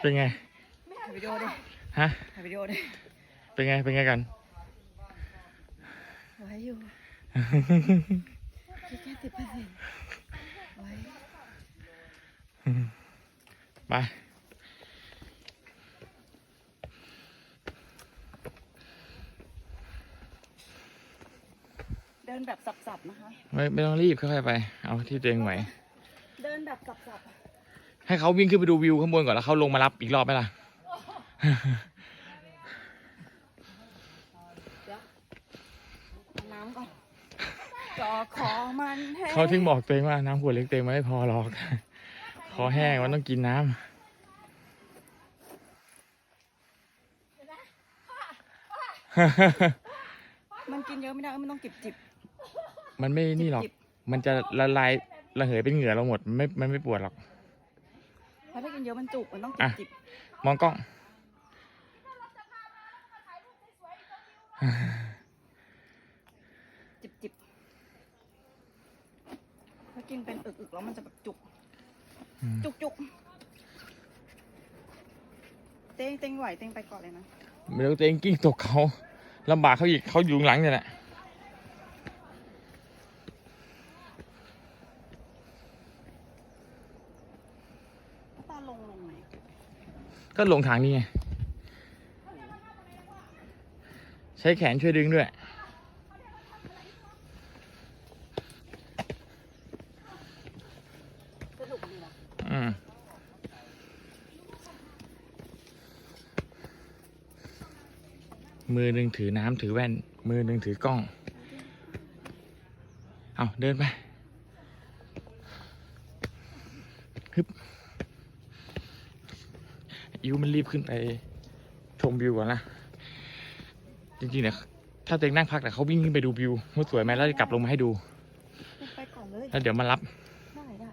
เป็นไงถ่ายวิดีโอดิฮะถ่ายวิดีโอดิเป็นไง เป็นไงกันไว้อยู่แค่สิบเปอร์เซ็นต์ไว้ไปเดินแบบสับๆนะคะ ไม่ไม่ต้องรีบค่อยๆไป เอาที่ตัวเองไหว เดินแบบสับ ให้เขาวิ่งขึ้นไปดูวิวข้างบนก่อนแล้วเขาลงมารับอีกรอบไหมล่ะๆเดี๋ยวเอาน้ำก่อนก็ขอมันให้เขาถึงบอกตัวเองว่าน้ำขวดเล็กเต็มไม่พอหรอก คอแห้งมันต้องกินน้ำ มันกินเยอะไม่ได้มันต้องจิบจิบมันไม่นี่หรอกจิบมันจะละลายระเหยเป็นเหงื่อเราหมดมันไม่ มันไม่ปวดหรอกเพราะ ถ้ากินเยอะมันจุกมันต้องจิอะบจิบมองกล้อง จิบจิบถ้ากินเป็นอึกๆแล้วมันจะแบบจุกอืมจุกจุกเต้งเต้งไหวเต้งไปก่อนเลยนะเดี๋ยวตัวเองกิ้งตกเขาลำบากเขาอีกเขาอยู่ข้างหลังเนี่ยแหละ ลงลงไหนก็ลงทางนี้ไง ใช้แขนช่วยดึงด้วย สนุกดีนะอืม มือหนึ่งถือน้ำถือแว่น มือหนึ่งถือกล้อง เอาเดินไปฮึบ อิวมันรีบขึ้นไปชมวิวก่อนนะ จริงๆเนี่ยถ้าตัวเองนั่งพักแต่เขาวิ่งขึ้นไปดูวิวว่าสวยไหมแล้วจะกลับลงมาให้ดู ไปก่อนเลยแล้วเดี๋ยวมารับ ได้ได้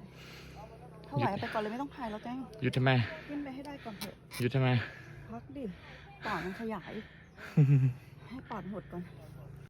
ถ้าไหวไปก่อนเลยไม่ต้องพายแล้วแจ้งหยุดทำไมขึ้นไปให้ได้ก่อนเถอะหยุดทำไม พักดิปอดมันขยาย ให้ปอดหดก่อน